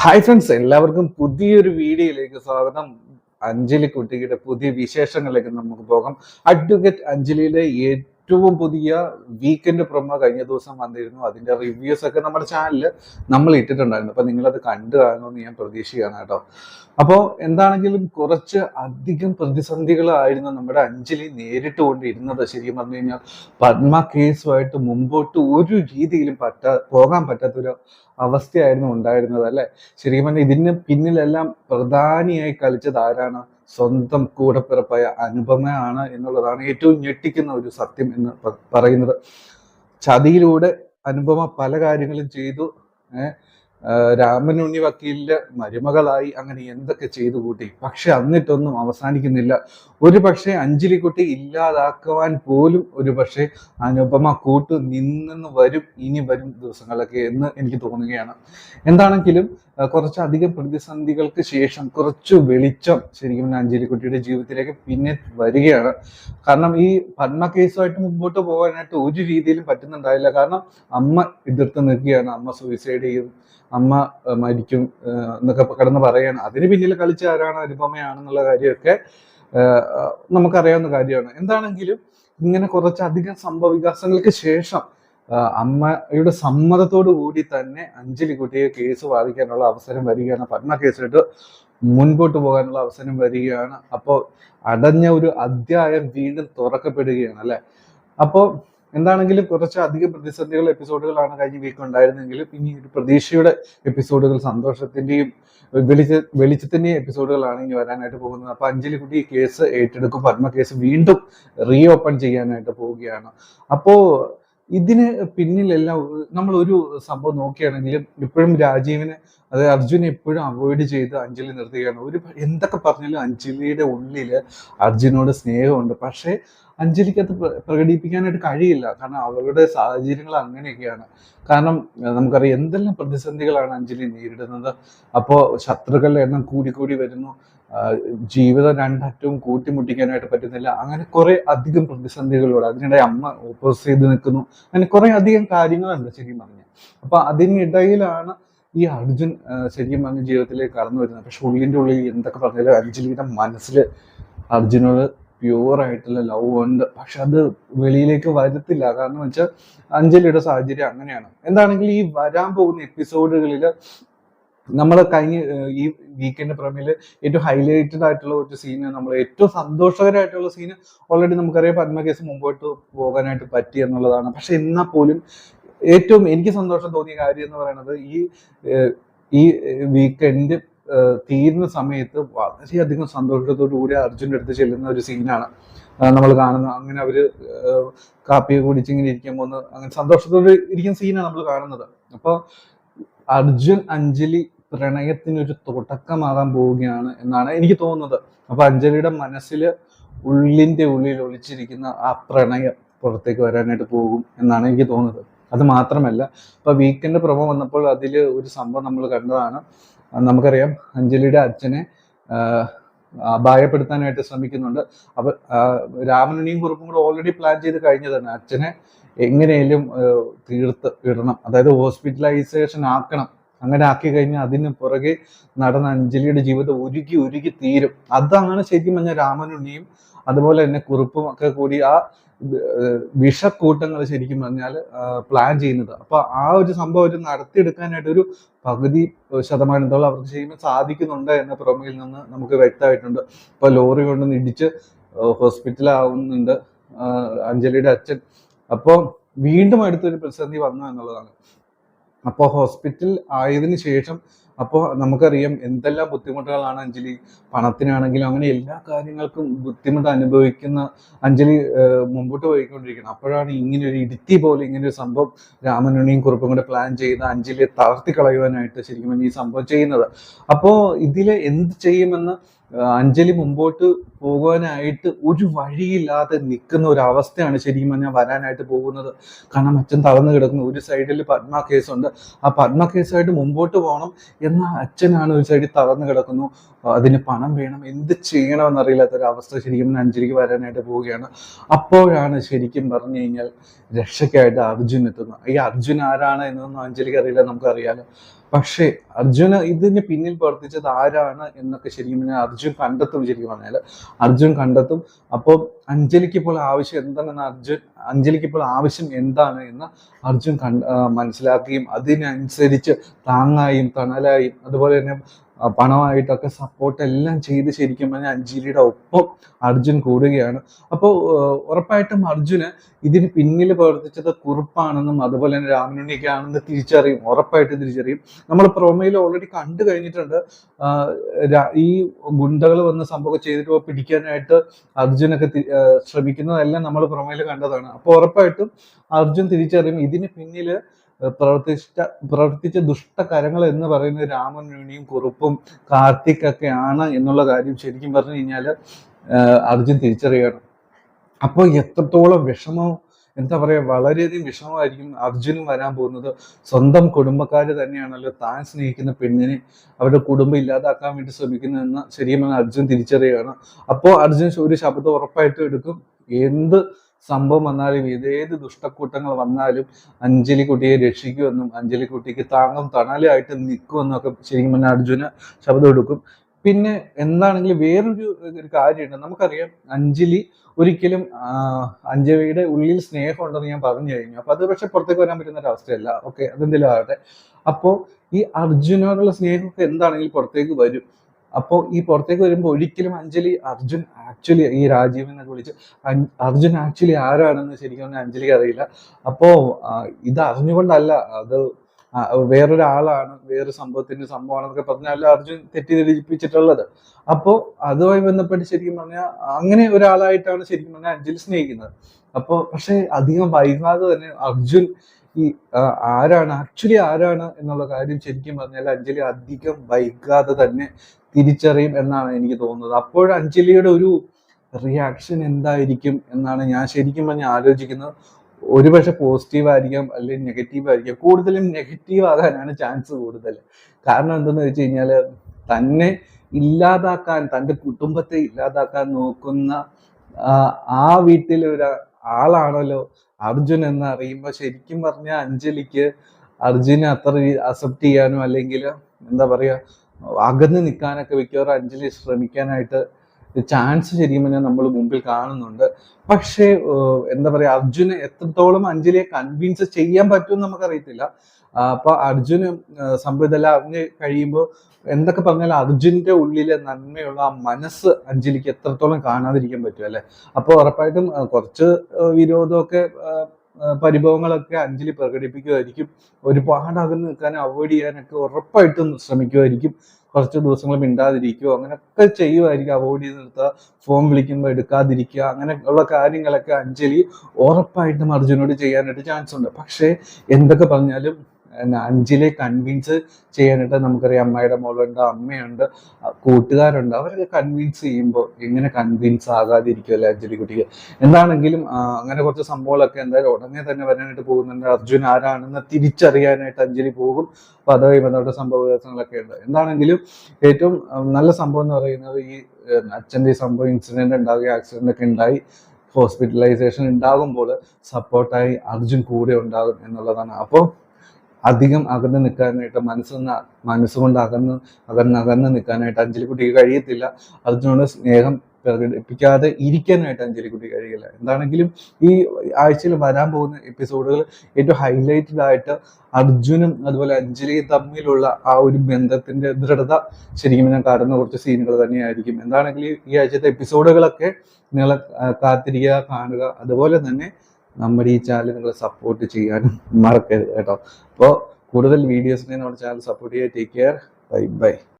Hi friends എല്ലാവർക്കും പുതിയൊരു വീഡിയോയിലേക്ക് സ്വാഗതം. അഞ്ജലി കുട്ടിയുടെ പുതിയ വിശേഷങ്ങളിലേക്ക് നമുക്ക് പോകാം. അഡ്വക്കേറ്റ് അഞ്ജലിയുടെ ഏറ്റവും പുതിയ വീക്കെൻഡ് പ്രൊമോ കഴിഞ്ഞ ദിവസം വന്നിരുന്നു. അതിന്റെ റിവ്യൂസ് ഒക്കെ നമ്മുടെ ചാനലിൽ നമ്മൾ ഇട്ടിട്ടുണ്ടായിരുന്നു. അപ്പൊ അത് കണ്ടു കാണുമെന്ന് ഞാൻ പ്രതീക്ഷിക്കുകയാണ് കേട്ടോ. അപ്പോൾ എന്താണെങ്കിലും കുറച്ച് അധികം പ്രതിസന്ധികളായിരുന്നു നമ്മുടെ അഞ്ജലി നേരിട്ട് കൊണ്ടിരുന്നത്. ശരിക്കും പറഞ്ഞു കഴിഞ്ഞാൽ പത്മ കേസുമായിട്ട് മുമ്പോട്ട് ഒരു രീതിയിലും പറ്റാ പോകാൻ പറ്റാത്തൊരു അവസ്ഥയായിരുന്നു ഉണ്ടായിരുന്നത് അല്ലെ? ശരിക്കും പറഞ്ഞാൽ ഇതിന് പിന്നിലെല്ലാം പ്രധാനിയായി കളിച്ചത് ആരാണ്? സ്വന്തം കൂടപ്പിറപ്പായ അനുപമയാണ് എന്നുള്ളതാണ് ഏറ്റവും ഞെട്ടിക്കുന്ന ഒരു സത്യം എന്ന് പറയുന്നത്. ചതിയിലൂടെ അനുപമ പല കാര്യങ്ങളും ചെയ്തു. രാമൻ രാമനുണ്ണി വക്കീലിന്റെ മരുമകളായി അങ്ങനെ എന്തൊക്കെ ചെയ്തു കൂട്ടി. പക്ഷെ എന്നിട്ടൊന്നും അവസാനിക്കുന്നില്ല. ഒരു പക്ഷേ അഞ്ജലിക്കുട്ടി ഇല്ലാതാക്കുവാൻ പോലും ഒരു പക്ഷേ അനുപമ കൂട്ടു നിന്നെന്ന് വരും ഇനി വരും ദിവസങ്ങളൊക്കെ എന്ന് എനിക്ക് തോന്നുകയാണ്. എന്താണെങ്കിലും കുറച്ചധികം പ്രതിസന്ധികൾക്ക് ശേഷം കുറച്ച് വെളിച്ചം ശരിക്കും പറഞ്ഞാൽ അഞ്ജലിക്കുട്ടിയുടെ ജീവിതത്തിലേക്ക് പിന്നെ വരികയാണ്. കാരണം ഈ പത്മ കേസുമായിട്ട് മുമ്പോട്ട് പോകാനായിട്ട് ഒരു രീതിയിലും പറ്റുന്നുണ്ടായില്ല. കാരണം അമ്മ എതിർത്ത് നിൽക്കുകയാണ്. അമ്മ സൂയിസൈഡ് ചെയ്യും അമ്മ മരിക്കും എന്നൊക്കെ കടന്ന് പറയാണ് അതിന് പിന്നിൽ കളിച്ച ആരാണ് അനുപമയാണെന്നുള്ള കാര്യമൊക്കെ നമുക്കറിയാവുന്ന കാര്യമാണ്. എന്താണെങ്കിലും ഇങ്ങനെ കുറച്ചധികം സംഭവ വികാസങ്ങൾക്ക് ശേഷം അമ്മയുടെ സമ്മതത്തോടു കൂടി തന്നെ അഞ്ജലി കുട്ടിയെ കേസ് വാദിക്കാനുള്ള അവസരം വരികയാണ്. പത്മ കേസായിട്ട് മുൻപോട്ട് പോകാനുള്ള അവസരം വരികയാണ്. അപ്പോൾ അടഞ്ഞ ഒരു അധ്യായം വീണ്ടും തുറക്കപ്പെടുകയാണ് അല്ലെ? അപ്പോൾ എന്താണെങ്കിലും കുറച്ച് അധികം പ്രതിസന്ധികൾ എപ്പിസോഡുകളാണ് കഴിഞ്ഞ വീക്ക് ഉണ്ടായിരുന്നെങ്കിലും ഇനി ഒരു പ്രതീക്ഷയുടെ എപ്പിസോഡുകൾ സന്തോഷത്തിന്റെയും വെളിച്ച വെളിച്ചത്തിന്റെയും എപ്പിസോഡുകളാണ് ഇനി വരാനായിട്ട് പോകുന്നത്. അപ്പൊ അഞ്ജലി കുട്ടി ഈ കേസ് ഏറ്റെടുക്കും. പത്മ കേസ് വീണ്ടും റീ ഓപ്പൺ ചെയ്യാനായിട്ട് പോവുകയാണ്. അപ്പോ ഇതിന് പിന്നിലെല്ലാം നമ്മൾ ഒരു സംഭവം നോക്കുകയാണെങ്കിൽ ഇപ്പോഴും രാജീവിനെ അതായത് അർജുനെ എപ്പോഴും അവോയ്ഡ് ചെയ്ത് അഞ്ജലി നിർത്തുകയാണ്. ഒരു എന്തൊക്കെ പറഞ്ഞാലും അഞ്ജലിയുടെ ഉള്ളിൽ അർജുനോട് സ്നേഹമുണ്ട്. പക്ഷേ അഞ്ജലിക്ക് അത് പ്ര- പ്രകടിപ്പിക്കാനായിട്ട് കഴിയില്ല. കാരണം അവരുടെ സാഹചര്യങ്ങൾ അങ്ങനെയൊക്കെയാണ്. കാരണം നമുക്കറിയാം എന്തെല്ലാം പ്രതിസന്ധികളാണ് അഞ്ജലി നേരിടുന്നത്. അപ്പോൾ ശത്രുക്കളുടെ എണ്ണം കൂടി കൂടി വരുന്നു. ജീവിതം രണ്ടറ്റവും കൂട്ടിമുട്ടിക്കാനായിട്ട് പറ്റുന്നില്ല. അങ്ങനെ കുറെ അധികം പ്രതിസന്ധികളോട് അതിനിടെ അമ്മ ഓപ്പോസ് ചെയ്ത് നിൽക്കുന്നു. അങ്ങനെ കുറെ അധികം കാര്യങ്ങളുണ്ട് ശരിക്കും പറഞ്ഞ. അപ്പൊ അതിനിടയിലാണ് ഈ അർജുൻ ശരിക്കും പറഞ്ഞ ജീവിതത്തിലേക്ക് കടന്നു വരുന്നത്. പക്ഷെ ഉള്ളിന്റെ ഉള്ളിൽ എന്തൊക്കെ പറഞ്ഞാലും അഞ്ജലിയുടെ മനസ്സിൽ അർജുനോട് പ്യുവർ ആയിട്ടുള്ള ലവ് ഉണ്ട്. പക്ഷെ അത് വെളിയിലേക്ക് വരത്തില്ല. കാരണം വെച്ചാൽ അഞ്ജലിയുടെ സാഹചര്യം അങ്ങനെയാണ്. എന്താണെങ്കിൽ ഈ വരാൻ പോകുന്ന എപ്പിസോഡുകളിൽ നമ്മൾ കഴിഞ്ഞ ഈ വീക്കെൻഡ് പ്രമേയിൽ ഏറ്റവും ഹൈലൈറ്റഡ് ആയിട്ടുള്ള ഒരു സീന് നമ്മൾ ഏറ്റവും സന്തോഷകരമായിട്ടുള്ള സീന് ഓൾറെഡി നമുക്കറിയാം പത്മ കേസ് മുമ്പോട്ട് പോകാനായിട്ട് പറ്റി എന്നുള്ളതാണ്. പക്ഷെ എന്നാൽ പോലും ഏറ്റവും എനിക്ക് സന്തോഷം തോന്നിയ കാര്യം എന്ന് പറയുന്നത് ഈ ഈ വീക്കെൻഡ് തീരുന്ന സമയത്ത് വളരെയധികം സന്തോഷത്തോടു കൂടി അർജുന്റെ അടുത്ത് ചെല്ലുന്ന ഒരു സീനാണ് നമ്മൾ കാണുന്നത്. അങ്ങനെ കാപ്പിയൊക്കെ കുടിച്ച് ഇങ്ങനെ ഇരിക്കുമ്പോൾ ഒന്ന് അങ്ങനെ സന്തോഷത്തോടെ ഇരിക്കുന്ന സീനാണ് നമ്മൾ കാണുന്നത്. അപ്പോൾ അർജുൻ അഞ്ജലി പ്രണയത്തിനൊരു തുടക്കമാകാൻ പോവുകയാണ് എന്നാണ് എനിക്ക് തോന്നുന്നത്. അപ്പൊ അഞ്ജലിയുടെ മനസ്സിൽ ഉള്ളിന്റെ ഉള്ളിൽ ഒളിച്ചിരിക്കുന്ന ആ പ്രണയം പുറത്തേക്ക് വരാനായിട്ട് പോകും എന്നാണ് എനിക്ക് തോന്നുന്നത്. അത് മാത്രമല്ല ഇപ്പൊ വീക്കെൻഡ് പ്രൊമോ വന്നപ്പോൾ അതിൽ ഒരു സംഭവം നമ്മൾ കണ്ടതാണ്. നമുക്കറിയാം അഞ്ജലിയുടെ അച്ഛനെ അപായപ്പെടുത്താനായിട്ട് ശ്രമിക്കുന്നുണ്ട്. അപ്പൊ രാമനുണിയും കുറുപ്പും കൂടെ ഓൾറെഡി പ്ലാൻ ചെയ്ത് കഴിഞ്ഞതാണ്. അച്ഛനെ എങ്ങനെയും തീർത്ത് ഇടണം അതായത് ഹോസ്പിറ്റലൈസേഷൻ ആക്കണം. അങ്ങനെ ആക്കി കഴിഞ്ഞാൽ അതിന് പുറകെ നടന്ന അഞ്ജലിയുടെ ജീവിതം ഉരുകി ഉരുകി തീരും. അതാണ് ശരിക്കും പറഞ്ഞാൽ രാമനുണ്ണിയും അതുപോലെ തന്നെ കുറുപ്പും ഒക്കെ കൂടി ആ വിഷക്കൂട്ടങ്ങൾ ശരിക്കും പറഞ്ഞാൽ പ്ലാൻ ചെയ്യുന്നത്. അപ്പൊ ആ ഒരു സംഭവം ഒരു നടത്തിയെടുക്കാനായിട്ട് ഒരു പകുതി ശതമാനത്തോളം അവർക്ക് ചെയ്യുമ്പോൾ സാധിക്കുന്നുണ്ട് എന്ന പുറമയിൽ നിന്ന് നമുക്ക് വ്യക്തമായിട്ടുണ്ട്. ഇപ്പൊ ലോറി കൊണ്ടൊന്ന് ഇടിച്ച് ഹോസ്പിറ്റലാവുന്നുണ്ട് അഞ്ജലിയുടെ അച്ഛൻ. അപ്പോൾ വീണ്ടും അടുത്തൊരു പ്രതിസന്ധി വന്നു എന്നുള്ളതാണ്. അപ്പോൾ ഹോസ്പിറ്റൽ ആയതിന് ശേഷം അപ്പോൾ നമുക്കറിയാം എന്തെല്ലാം ബുദ്ധിമുട്ടുകളാണ് അഞ്ജലി പണത്തിനാണെങ്കിലും അങ്ങനെ എല്ലാ കാര്യങ്ങൾക്കും ബുദ്ധിമുട്ട് അനുഭവിക്കുന്ന അഞ്ജലി മുമ്പോട്ട് പോയിക്കൊണ്ടിരിക്കുന്നത് അപ്പോഴാണ് ഇങ്ങനെ ഒരു ഇടുത്തി പോലെ ഇങ്ങനെ ഒരു സംഭവം രാമനുണിയും കുറുപ്പും കൂടെ പ്ലാൻ ചെയ്ത് അഞ്ജലിയെ തളർത്തി കളയുവാനായിട്ട് ശരിക്കും ഈ സംഭവം ചെയ്യുന്നത്. അപ്പോൾ ഇതിൽ എന്ത് ചെയ്യുമെന്ന് അഞ്ജലി മുമ്പോട്ട് പോകാനായിട്ട് ഒരു വഴിയില്ലാതെ നിൽക്കുന്ന ഒരു അവസ്ഥയാണ് ശരിക്കും പറഞ്ഞാൽ വരാനായിട്ട് പോകുന്നത്. കാരണം അച്ഛൻ തളർന്നു കിടക്കുന്നു. ഒരു സൈഡിൽ പത്മ കേസുണ്ട്. ആ പത്മ കേസായിട്ട് മുമ്പോട്ട് പോകണം എന്നാൽ അച്ഛനാണ് ഒരു സൈഡിൽ തളർന്നു കിടക്കുന്നു. അതിന് പണം വേണം. എന്ത് ചെയ്യണമെന്നറിയില്ലാത്ത ഒരു അവസ്ഥ ശരിക്കും പറഞ്ഞാൽ അഞ്ജലിക്ക് വരാനായിട്ട് പോവുകയാണ്. അപ്പോഴാണ് ശരിക്കും പറഞ്ഞു കഴിഞ്ഞാൽ രക്ഷയ്ക്കായിട്ട് അർജുൻ എത്തുന്നത്. ഈ അർജുൻ ആരാണ് എന്നൊന്നും അഞ്ജലിക്ക് അറിയില്ല. നമുക്കറിയാലോ. പക്ഷേ അർജുന് ഇതിന് പിന്നിൽ പ്രവർത്തിച്ചത് ആരാണ് എന്നൊക്കെ ശരിക്കും അർജുൻ കണ്ടെത്തും ശരിക്കും പറഞ്ഞാൽ അർജുൻ കണ്ടെത്തും. അപ്പോൾ അഞ്ജലിക്ക് ഇപ്പോൾ ആവശ്യം എന്താണെന്ന് അർജുൻ അഞ്ജലിക്ക് ഇപ്പോൾ ആവശ്യം എന്താണ് എന്ന് അർജുൻ കണ്ട് മനസ്സിലാക്കുകയും അതിനനുസരിച്ച് താങ്ങായും തണലായും അതുപോലെ തന്നെ പണമായിട്ടൊക്കെ സപ്പോർട്ട് എല്ലാം ചെയ്ത് ശരിക്കും പറഞ്ഞാൽ അഞ്ജലിയുടെ ഒപ്പം അർജുൻ കൂടുകയാണ്. അപ്പോൾ ഉറപ്പായിട്ടും അർജുന് ഇതിന് പിന്നിൽ പ്രവർത്തിച്ചത് കുറുപ്പാണെന്നും അതുപോലെ തന്നെ രാമനുണ്ണിയൊക്കെ ആണെന്ന് തിരിച്ചറിയും. ഉറപ്പായിട്ട് തിരിച്ചറിയും. നമ്മൾ പ്രോമയിൽ ഓൾറെഡി കണ്ടു കഴിഞ്ഞിട്ടുണ്ട്. ഈ ഗുണ്ടകൾ വന്ന് സംഭവം ചെയ്തിട്ട് പിടിക്കാനായിട്ട് അർജുനൊക്കെ ശ്രമിക്കുന്നതെല്ലാം നമ്മൾ പ്രോമയിൽ കണ്ടതാണ്. അപ്പോൾ ഉറപ്പായിട്ടും അർജുൻ തിരിച്ചറിയും. ഇതിന് പിന്നിൽ പ്രവർത്തിച്ച പ്രവർത്തിച്ച ദുഷ്ടകരങ്ങൾ എന്ന് പറയുന്നത് രാമനുണിയും കുറുപ്പും കാർത്തിക്കൊക്കെയാണ് എന്നുള്ള കാര്യം ശരിക്കും പറഞ്ഞു കഴിഞ്ഞാൽ അർജുൻ തിരിച്ചറിയണം അപ്പോൾ എത്രത്തോളം വിഷമം എന്താ പറയുക വളരെയധികം വിഷമമായിരിക്കും അർജുനും വരാൻ പോകുന്നത്. സ്വന്തം കുടുംബക്കാർ തന്നെയാണല്ലോ താൻ സ്നേഹിക്കുന്ന പെണ്ണിനെ അവരുടെ കുടുംബം ഇല്ലാതാക്കാൻ വേണ്ടി ശ്രമിക്കുന്നതെന്ന് ശരിയും അർജുൻ തിരിച്ചറിയുകയാണ്. അപ്പോൾ അർജുൻ ഒരു ശബ്ദം ഉറപ്പായിട്ടും എടുക്കും. എന്ത് സംഭവം വന്നാലും ഏത് ദുഷ്ടക്കൂട്ടങ്ങൾ വന്നാലും അഞ്ജലി കുട്ടിയെ രക്ഷിക്കുമെന്നും അഞ്ജലി കുട്ടിക്ക് താങ്ങും തണലായിട്ട് നിൽക്കുമെന്നൊക്കെ ശരിക്കും പറഞ്ഞാൽ അർജുന ശബ്ദം എടുക്കും. പിന്നെ എന്താണെങ്കിലും വേറൊരു ഒരു കാര്യമുണ്ട്. നമുക്കറിയാം അഞ്ജലി ഒരിക്കലും അഞ്ജലിയുടെ ഉള്ളിൽ സ്നേഹം ഉണ്ടെന്ന് ഞാൻ പറഞ്ഞു കഴിഞ്ഞു. അപ്പൊ അത് പക്ഷെ പുറത്തേക്ക് വരാൻ പറ്റുന്ന ഒരു അവസ്ഥയല്ല. ഓക്കെ അതെന്തെങ്കിലും ആകട്ടെ. അപ്പോൾ ഈ അർജുനോടുള്ള സ്നേഹമൊക്കെ എന്താണെങ്കിലും പുറത്തേക്ക് വരും. അപ്പോൾ ഈ പുറത്തേക്ക് വരുമ്പോൾ ഒരിക്കലും അഞ്ജലി അർജുൻ ആക്ച്വലി ഈ രാജീവ് എന്നൊക്കെ വിളിച്ച് അർജുൻ ആക്ച്വലി ആരാണെന്ന് ശരിക്കും അഞ്ജലിക്ക് അറിയില്ല. അപ്പോ ഇത് അറിഞ്ഞുകൊണ്ടല്ല അത് വേറൊരാളാണ് വേറെ സംഭവത്തിന്റെ സംഭവമാണെന്നൊക്കെ പറഞ്ഞാൽ അർജുൻ തെറ്റിദ്ധരിപ്പിച്ചിട്ടുള്ളത്. അപ്പോൾ അതുമായി ബന്ധപ്പെട്ട് ശരിക്കും പറഞ്ഞാൽ അങ്ങനെ ഒരാളായിട്ടാണ് ശരിക്കും പറഞ്ഞാൽ അഞ്ജലി സ്നേഹിക്കുന്നത്. അപ്പോ പക്ഷെ അധികം വൈകാതെ തന്നെ അർജുൻ ഈ ആരാണ് ആക്ച്വലി ആരാണ് എന്നുള്ള കാര്യം ശരിക്കും പറഞ്ഞാൽ അഞ്ജലി അധികം വൈകാതെ തന്നെ തിരിച്ചറിയും എന്നാണ് എനിക്ക് തോന്നുന്നത്. അപ്പോൾ അഞ്ജലിയുടെ ഒരു റിയാക്ഷൻ എന്തായിരിക്കും എന്നാണ് ഞാൻ ശരിക്കും പറഞ്ഞ് ആലോചിക്കുന്നത്. ഒരുപക്ഷെ പോസിറ്റീവ് ആയിരിക്കാം അല്ലെങ്കിൽ നെഗറ്റീവ് ആയിരിക്കാം. കൂടുതലും നെഗറ്റീവ് ആകാനാണ് ചാൻസ് കൂടുതൽ. കാരണം എന്തെന്ന് വെച്ച് കഴിഞ്ഞാൽ തന്നെ ഇല്ലാതാക്കാൻ തന്റെ കുടുംബത്തെ ഇല്ലാതാക്കാൻ നോക്കുന്ന ആ വീട്ടിലെ ഒരു ആളാണല്ലോ അർജുൻ എന്ന് അറിയുമ്പോൾ ശരിക്കും പറഞ്ഞാൽ അഞ്ജലിക്ക് അർജുനെ അത്ര അക്സെപ്റ്റ് ചെയ്യാനോ അല്ലെങ്കിൽ എന്താ പറയുക അകന്ന് നിൽക്കാനൊക്കെ മിക്കവാറും അഞ്ജലി ശ്രമിക്കാനായിട്ട് ചാൻസ് ശരിക്കും നമ്മൾ മുമ്പിൽ കാണുന്നുണ്ട്. പക്ഷേ എന്താ പറയുക അർജുന് എത്രത്തോളം അഞ്ജലിയെ കൺവിൻസ് ചെയ്യാൻ പറ്റുമെന്ന് നമുക്കറിയത്തില്ല. അപ്പൊ അർജുന് അറിഞ്ഞ് കഴിയുമ്പോൾ എന്തൊക്കെ പറഞ്ഞാൽ അർജുന്റെ ഉള്ളിലെ നന്മയുള്ള ആ മനസ്സ് അഞ്ജലിക്ക് എത്രത്തോളം കാണാതിരിക്കാൻ പറ്റും അല്ലെ? അപ്പോൾ ഉറപ്പായിട്ടും കുറച്ച് വിരോധമൊക്കെ പരിഭവങ്ങളൊക്കെ അഞ്ജലി പ്രകടിപ്പിക്കുമായിരിക്കും. ഒരുപാട് അകന്ന് നിൽക്കാൻ അവോയ്ഡ് ചെയ്യാനൊക്കെ ഉറപ്പായിട്ടും ശ്രമിക്കുമായിരിക്കും. കുറച്ച് ദിവസങ്ങൾ മിണ്ടാതിരിക്കുക അങ്ങനെയൊക്കെ ചെയ്യുമായിരിക്കും. അവോയ്ഡ് ചെയ്ത് നിർത്തുക ഫോൺ വിളിക്കുമ്പോൾ എടുക്കാതിരിക്കുക അങ്ങനെ ഉള്ള കാര്യങ്ങളൊക്കെ അഞ്ജലി ഉറപ്പായിട്ടും അർജുനോട് ചെയ്യാനായിട്ട് ചാൻസ് ഉണ്ട് പക്ഷേ എന്തൊക്കെ പറഞ്ഞാലും അഞ്ചിലെ കൺവിൻസ് ചെയ്യാനായിട്ട് നമുക്കറിയാം അമ്മയുടെ മോളുണ്ട് അമ്മയുണ്ട് കൂട്ടുകാരുണ്ട്. അവരൊക്കെ കൺവിൻസ് ചെയ്യുമ്പോൾ എങ്ങനെ കൺവിൻസ് ആകാതിരിക്കുമല്ലേ അഞ്ജലി കുട്ടിക്ക്? എന്താണെങ്കിലും അങ്ങനെ കുറച്ച് സംഭവങ്ങളൊക്കെ എന്തായാലും ഉടനെ തന്നെ വരാനായിട്ട് പോകുന്നുണ്ട്. അർജുൻ ആരാണെന്ന് തിരിച്ചറിയാനായിട്ട് അഞ്ജലി പോകും. അപ്പൊ അതുമായി ബന്ധപ്പെട്ട സംഭവ വികാസങ്ങളൊക്കെ ഉണ്ട്. എന്താണെങ്കിലും ഏറ്റവും നല്ല സംഭവം എന്ന് പറയുന്നത് ഈ അച്ഛന്റെ ഈ സംഭവം ഇൻസിഡന്റ് ഉണ്ടാകുക ആക്സിഡന്റ് ഒക്കെ ഉണ്ടായി ഹോസ്പിറ്റലൈസേഷൻ ഉണ്ടാകുമ്പോൾ സപ്പോർട്ടായി അർജുൻ കൂടെ ഉണ്ടാകും എന്നുള്ളതാണ്. അപ്പോൾ അധികം അകന്ന് നിൽക്കാനായിട്ട് മനസ്സൊന്ന് മനസ്സുകൊണ്ട് അകന്ന് അകന്ന് അകന്ന് നിൽക്കാനായിട്ട് അഞ്ജലിക്കുട്ടിക്ക് കഴിയത്തില്ല. അതിനോട് സ്നേഹം പ്രകടിപ്പിക്കാതെ ഇരിക്കാനായിട്ട് അഞ്ജലിക്കുട്ടി കഴിയില്ല. എന്താണെങ്കിലും ഈ ആഴ്ചയിൽ വരാൻ പോകുന്ന എപ്പിസോഡുകൾ ഏറ്റവും ഹൈലൈറ്റഡ് ആയിട്ട് അർജുനും അതുപോലെ അഞ്ജലിയും തമ്മിലുള്ള ആ ഒരു ബന്ധത്തിന്റെ ദൃഢത ശരിക്കും ഞാൻ കാണുന്ന കുറച്ച് സീനുകൾ തന്നെയായിരിക്കും. എന്താണെങ്കിലും ഈ ആഴ്ചത്തെ എപ്പിസോഡുകളൊക്കെ നിങ്ങളെ കാത്തിരിക്കുക കാണുക. അതുപോലെ തന്നെ നമ്മുടെ ഈ ചാനൽ നിങ്ങൾ സപ്പോർട്ട് ചെയ്യാനും മറക്കരുത് കേട്ടോ. അപ്പോൾ കൂടുതൽ വീഡിയോസിനെ നമ്മുടെ ചാനൽ സപ്പോർട്ട് ചെയ്യുക ടേക്ക് കെയർ ബൈ ബൈ